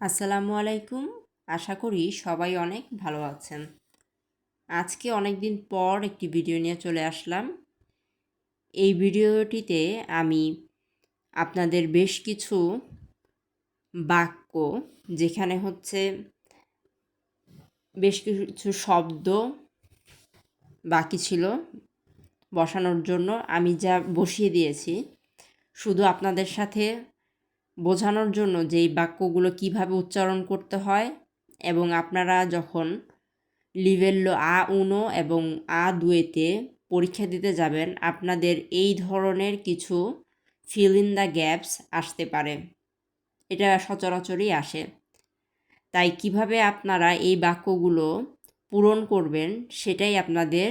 আসসালামু আলাইকুম। আশা করি সবাই অনেক ভালো আছেন। আজকে অনেক দিন পর একটি ভিডিও নিয়ে চলে আসলাম। এই ভিডিওটিতে আমি আপনাদের বেশ কিছু বাক্য, যেখানে হচ্ছে বেশ কিছু শব্দ বাকি ছিল বসানোর জন্য, আমি যা বসিয়ে দিয়েছি। শুধু আপনাদের সাথে বোঝানোর জন্য যে এই বাক্যগুলো কীভাবে উচ্চারণ করতে হয় এবং আপনারা যখন লিভেল্লো আ উনো এবং আ দুয়েতে পরীক্ষা দিতে যাবেন, আপনাদের এই ধরনের কিছু ফিল ইন দ্য গ্যাপস আসতে পারে। এটা সচরাচরই আসে। তাই কীভাবে আপনারা এই বাক্যগুলো পূরণ করবেন, সেটাই আপনাদের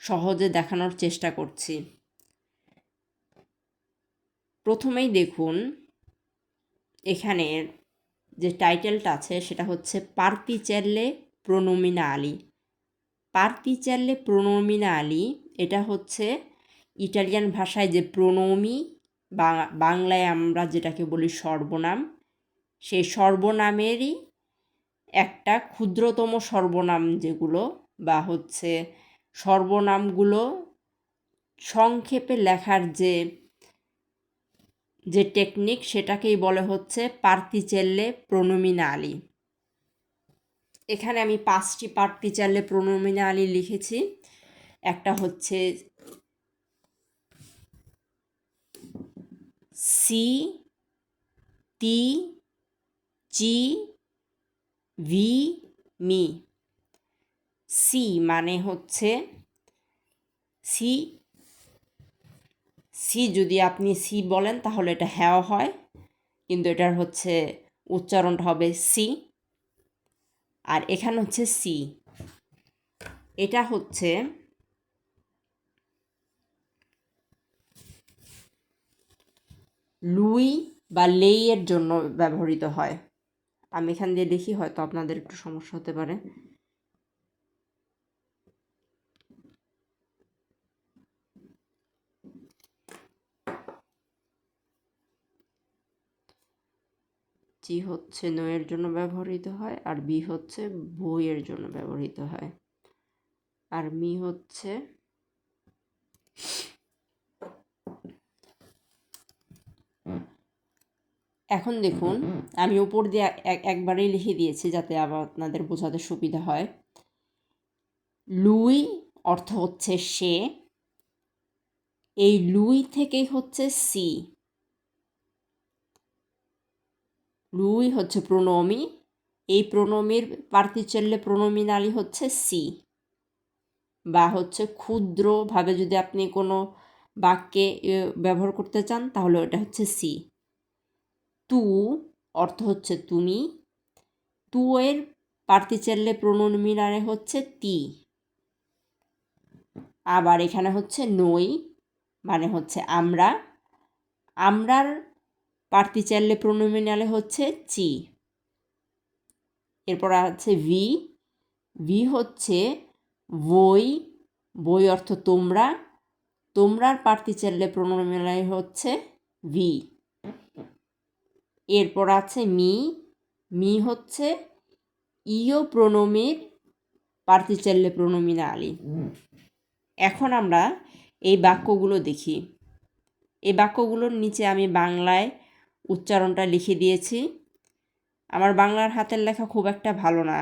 সহজে দেখানোর চেষ্টা করছি। প্রথমেই দেখুন এখানের যে টাইটেলটা আছে সেটা হচ্ছে পার্তিচেল্লে প্রনোমিনা আলি। পার্তিচেল্লে প্রণমিনা আলি, এটা হচ্ছে ইটালিয়ান ভাষায় যে প্রণমি বাংলায় আমরা যেটাকে বলি সর্বনাম। সেই সর্বনামেরই একটা ক্ষুদ্রতম সর্বনাম যেগুলো, বা হচ্ছে সর্বনামগুলো সংক্ষেপে লেখার যে যে টেকনিক সেটাকেই বলে হচ্ছে পার্তিচেল্লে প্রনোমিনালি এখানে আমি পাঁচটি পার্তিচেল্লে প্রনোমিনালি লিখেছি। একটা হচ্ছে সি তি চি ভি মি সি মানে হচ্ছে সি সি যদি আপনি সি বলেন, তাহলে এটা হ্যাও হয়। কিন্তু এটার হচ্ছে উচ্চারণটা হবে সি। আর এখানে হচ্ছে সি। এটা হচ্ছে লুই বা লেইয়ের জন্য ব্যবহৃত হয়। আমি এখান দিয়ে দেখি, হয়তো আপনাদের একটু সমস্যা হতে পারে। জি হচ্ছে নয়ের জন্য ব্যবহৃত হয় আর বি হচ্ছে বইয়ের জন্য ব্যবহৃত হয়। আর মি হচ্ছে এখন দেখুন, আমি উপর দিয়ে একবারেই লিখে দিয়েছি যাতে আবার আপনাদের বোঝাতে সুবিধা হয়। লুই অর্থ হচ্ছে সে, এই লুই থেকেই হচ্ছে সি। লুই হচ্ছে প্রণমি। এই প্রণমীর পার্থিচল্যে প্রণমিনালি হচ্ছে সি বা হচ্ছে ক্ষুদ্রভাবে যদি আপনি কোনো বাক্যে ব্যবহার করতে চান, তাহলে ওটা হচ্ছে সি তু অর্থ হচ্ছে তুমি। তু এর পার্থিচল্যে প্রণমিনারে হচ্ছে তি। আবার এখানে হচ্ছে নই মানে হচ্ছে আমরা। আমরার পার্টিচারলে প্রনোমিনালে হচ্ছে চি। এরপর আছে ভি। ভি হচ্ছে বই। বই অর্থ তোমরা। তোমরার পার্টিচারলে প্রনোমিনালে হচ্ছে ভি। এরপর আছে মি। মি হচ্ছে ইও প্রণমির পার্টিচারলে প্রণমিনালি এখন আমরা এই বাক্যগুলো দেখি। এই বাক্যগুলোর নিচে আমি বাংলায় উচ্চারণটা লিখে দিয়েছি। আমার বাংলার হাতের লেখা খুব একটা ভালো না।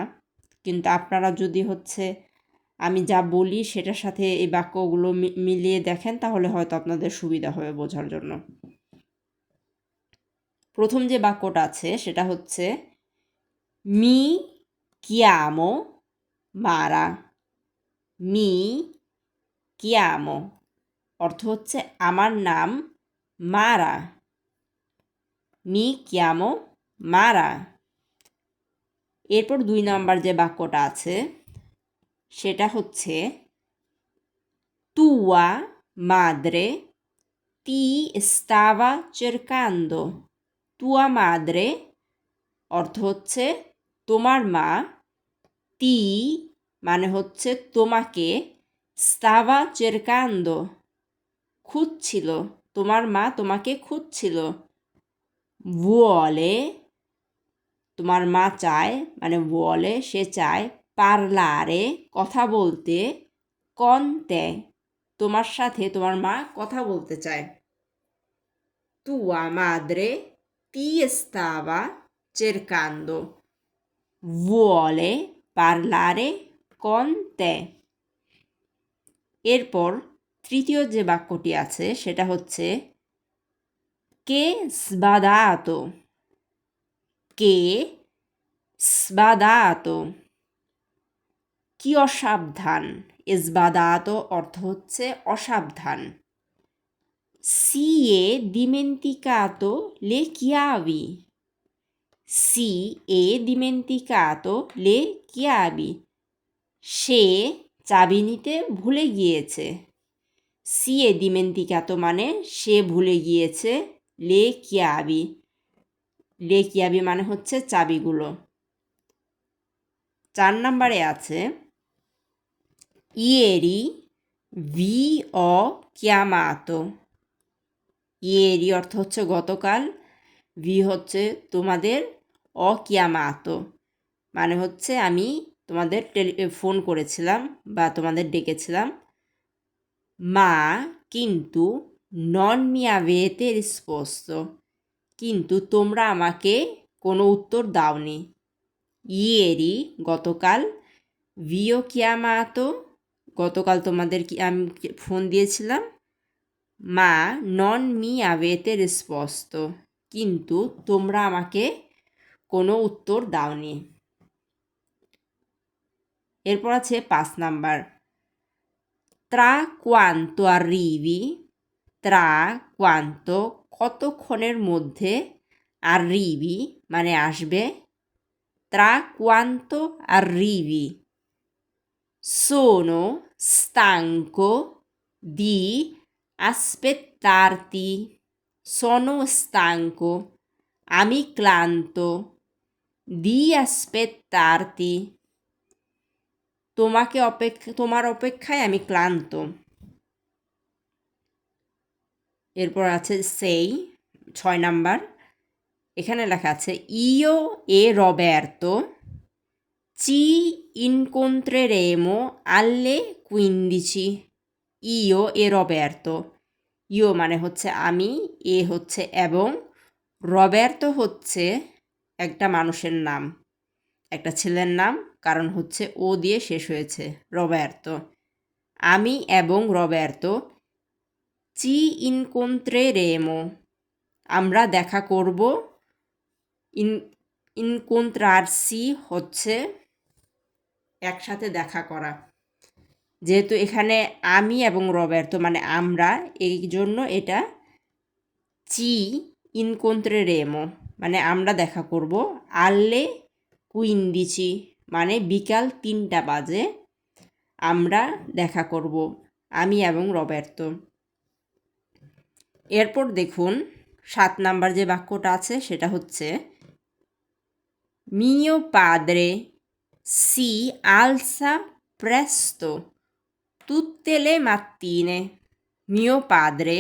কিন্তু আপনারা যদি হচ্ছে আমি যা বলি সেটার সাথে এই বাক্যগুলো মিলিয়ে দেখেন, তাহলে হয়তো আপনাদের সুবিধা হবে বোঝার জন্য। প্রথম যে বাক্যটা আছে, সেটা হচ্ছে, মি কিয়ামো মারা। মি কিয়ামো অর্থ হচ্ছে, আমার নাম মারা। মি কিয়ামো মারা। এরপর দুই নাম্বার যে বাক্যটা আছে, সেটা হচ্ছে, তুয়া মাদ্রে, তি স্তাবা চেরকান্দো। তুয়া মাদ্রে অর্থ হচ্ছে, তোমার মা। তি মানে হচ্ছে, তোমাকে স্তাবা চেরকান্দ। খুঁজছিল। তোমার মা তোমাকে খুঁজছিল। Vuole, তোমার মা চায় মানে বলে সে চায় পারলারে কথা বলতে কন্তে তোমার সাথে তোমার মা কথা বলতে চায়। tua madre ti stava cercando vuole parlare con te এরপর তৃতীয় যে বাক্যটি আছে, সেটা হচ্ছে কে sbadato কে sbadato কি অসাবধান ইসবাদাত অর্থ হচ্ছে অসাবধান è dimenticato le chiavi si è dimenticato le chiavi সে চাবি নিতে ভুলে গিয়েছে সি এ dimenticato মানে সে ভুলে গিয়েছে লে কিয়াবি। লে কিয়াবি মানে হচ্ছে চাবিগুলো। চার নম্বরে আছে, ইয়েরি ভি অ chiamato ইয়েরি অর্থ হচ্ছে গতকাল, ভি হচ্ছে তোমাদের অ অকিয়ামাতো মানে হচ্ছে আমি তোমাদের টেলি ফোন করেছিলাম বা তোমাদের ডেকেছিলাম। মা কিন্তু নন মি ভেতে স্পষ্ট কিন্তু তোমরা আমাকে কোনো উত্তর দাওনি ইয়েরি গতকাল ভিও কিয়ামাতো গতকাল তোমাদের কি আমি ফোন দিয়েছিলাম মা নন মি আবেতে স্পষ্ট কিন্তু তোমরা আমাকে কোনো উত্তর দাওনি এরপর আছে পাঁচ নাম্বার ত্রা কোয়ান্তো arrivi ত্রা কোয়ান্তো কতক্ষণের মধ্যে arrivi মানে আসবে ত্রা কোয়ান্তো arrivi. Sono stanco di aspettarti. Sono stanco আমি ক্লান্ত দি aspettarti. তোমাকে অপেক্ষা তোমার অপেক্ষায় আমি ক্লান্ত এরপর আছে সেই, ছয় নাম্বার। এখানে লেখা আছে ইও এ রবের্তো, চি incontreremo alle 15 ইও এ রবের্তো। ইও মানে হচ্ছে আমি, এ হচ্ছে এবং, রবের্তো হচ্ছে একটা মানুষের নাম। একটা ছেলের নাম, কারণ হচ্ছে ও দিয়ে শেষ হয়েছে, রবের্তো। আমি এবং রবের্তো চি ইনকন্ত্রে রেমো? আমরা দেখা করব। ইন ইনকন্ত্রারসি হচ্ছে একসাথে দেখা করা। যেহেতু এখানে আমি এবং রবের্তো মানে আমরা, এই জন্য এটা চি ইনকোন্ত্রে রেমো মানে আমরা দেখা করব। আল্লে কুইন্দিচি মানে বিকাল তিনটা বাজে, আমরা দেখা করব, আমি এবং রবের্তো। এরপর দেখুন, সাত নাম্বার যে বাক্যটা আছে সেটা হচ্ছে মিও পাদ্রে সি আলসা প্রেস্তো tutte le mattine. Mio padre,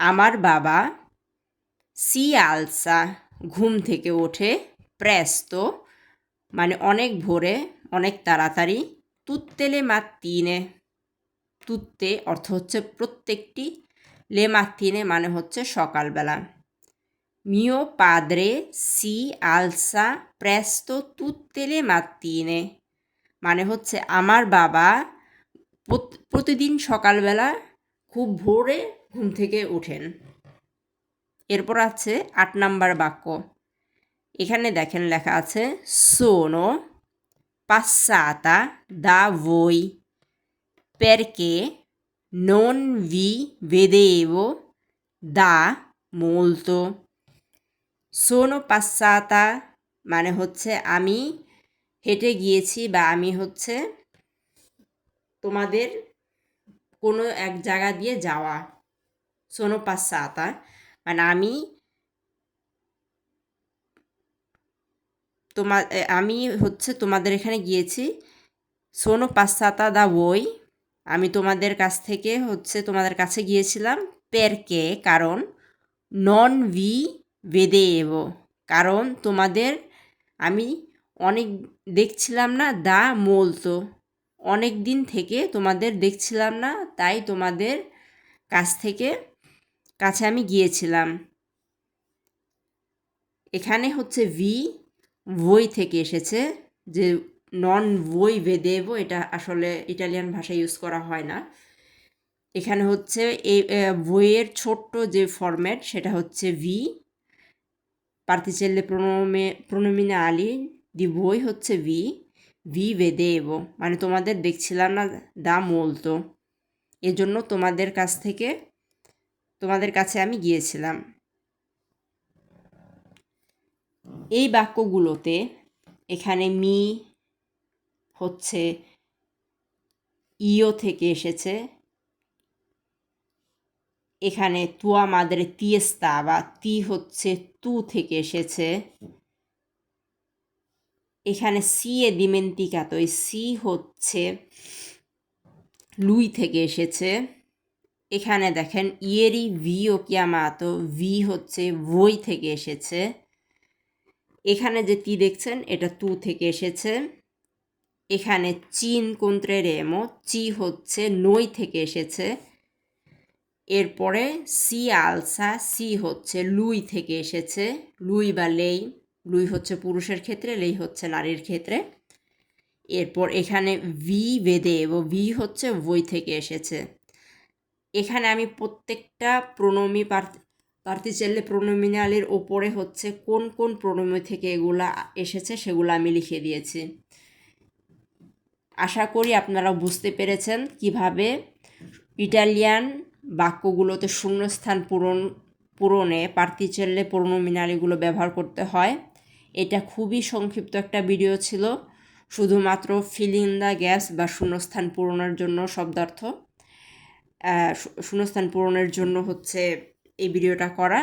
আমার বাবা সি আলসা ঘুম থেকে ওঠে প্রেস্তো মানে অনেক ভোরে, অনেক তাড়াতাড়ি তুত্তেলে মাত্তিনে তুত্তে অর্থ হচ্ছে প্রত্যেকটি লে মাত্তিনে মানে হচ্ছে সকালবেলা। মিও পাদ্রে সি আলসা প্রেস্তো তুত্তেলে মাত্তিনে মানে হচ্ছে আমার বাবা প্রতিদিন সকালবেলা খুব ভোরে ঘুম থেকে ওঠেন। এরপর আছে আট নাম্বার বাক্য। এখানে দেখেন লেখা আছে, সোনো passata da voi perché non vi vedevo da molto. সোনো পাসাতা মানে হচ্ছে আমি হেঁটে গিয়েছি বা আমি হচ্ছে তোমাদের কোনো এক জায়গা দিয়ে যাওয়া। সোনো পাসাতা মানে আমি তোমার আমি হচ্ছে তোমাদের এখানে গিয়েছি। সোনো পাসাতা দা বই আমি তোমাদের কাছ থেকে হচ্ছে তোমাদের কাছে গিয়েছিলাম পেরকে, কারণ নন ভি বেদে এব। কারণ তোমাদের আমি অনেক দেখছিলাম না, দা মোলতো অনেক দিন থেকে তোমাদের দেখছিলাম না, তাই তোমাদের কাছ থেকে কাছে আমি গিয়েছিলাম। এখানে হচ্ছে ভি বই থেকে এসেছে, যে নন বই ভেদেব এটা আসলে ইটালিয়ান ভাষা ইউজ করা হয় না। এখানে হচ্ছে এই বইয়ের ছোট্ট যে ফরম্যাট সেটা হচ্ছে ভি পার্টিচেল্লে প্রণমে প্রণমিনা আলি দি বই হচ্ছে ভি ভি ভেদেব মানে তোমাদের দেখছিলাম না দা মোলতো। এজন্য তোমাদের কাছ থেকে, তোমাদের কাছে আমি গিয়েছিলাম। এই বাক্যগুলোতে এখানে মি হচ্ছে ইও থেকে এসেছে। এখানে তুয়া মাদের তিয়েস্তা বা তি হচ্ছে তু থেকে এসেছে। এখানে সি এ দিমেন্তিকাতো এই সি হচ্ছে লুই থেকে এসেছে। এখানে দেখেন ইয়েরি ভি ও কিয়ামাতো, ভি হচ্ছে বই থেকে এসেছে। এখানে যে তি দেখছেন, এটা তু থেকে এসেছে। এখানে চিন কন্ত্রে রেমো, চি হচ্ছে নই থেকে এসেছে। এরপরে সি আলসা, সি হচ্ছে লুই থেকে এসেছে। লুই বা লেই, লুই হচ্ছে পুরুষের ক্ষেত্রে, লেই হচ্ছে নারীর ক্ষেত্রে। এরপর এখানে ভি বেদে এবং ভি হচ্ছে বই থেকে এসেছে। এখানে আমি প্রত্যেকটা প্রণমী পার্টিচেল্লে প্রণমিনালের ওপরে হচ্ছে কোন কোন প্রণমী থেকে এগুলা এসেছে, সেগুলো আমি লিখে দিয়েছি। আশা করি আপনারা বুঝতে পেরেছেন কীভাবে ইটালিয়ান বাক্যগুলোতে শূন্যস্থান পূরণ, পূরণে পার্টিচেল্লে প্রণমিনালিগুলো ব্যবহার করতে হয়। এটা খুবই সংক্ষিপ্ত একটা ভিডিও ছিল। শুধুমাত্র ফিলিং দ্য গ্যাস বা শূন্যস্থান পূরণের জন্য শব্দার্থ। শূন্যস্থান পূরণের জন্য হচ্ছে এই ভিডিওটা করা।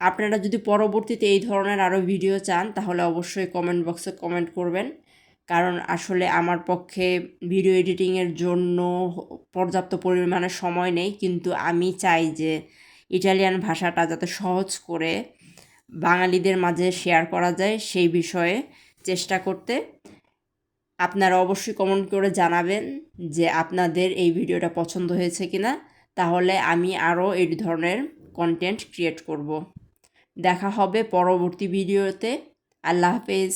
আপনারা যদি পরবর্তীতে এই ধরনের আরও ভিডিও চান, তাহলে অবশ্যই কমেন্ট বক্সে কমেন্ট করবেন। কারণ আসলে আমার পক্ষে ভিডিও এডিটিংয়ের জন্য পর্যাপ্ত পরিমাণে সময় নেই। কিন্তু আমি চাই যে ইটালিয়ান ভাষাটা যাতে সহজ করে বাঙালিদের মাঝে শেয়ার করা যায় সেই বিষয়ে চেষ্টা করতে। আপনারা অবশ্যই কমেন্ট করে জানাবেন যে আপনাদের এই ভিডিওটা পছন্দ হয়েছে কিনা। তাহলে আমি আরও এই ধরনের কন্টেন্ট ক্রিয়েট করব। দেখা হবে পরবর্তী ভিডিওতে আল্লাহ হাফেজ।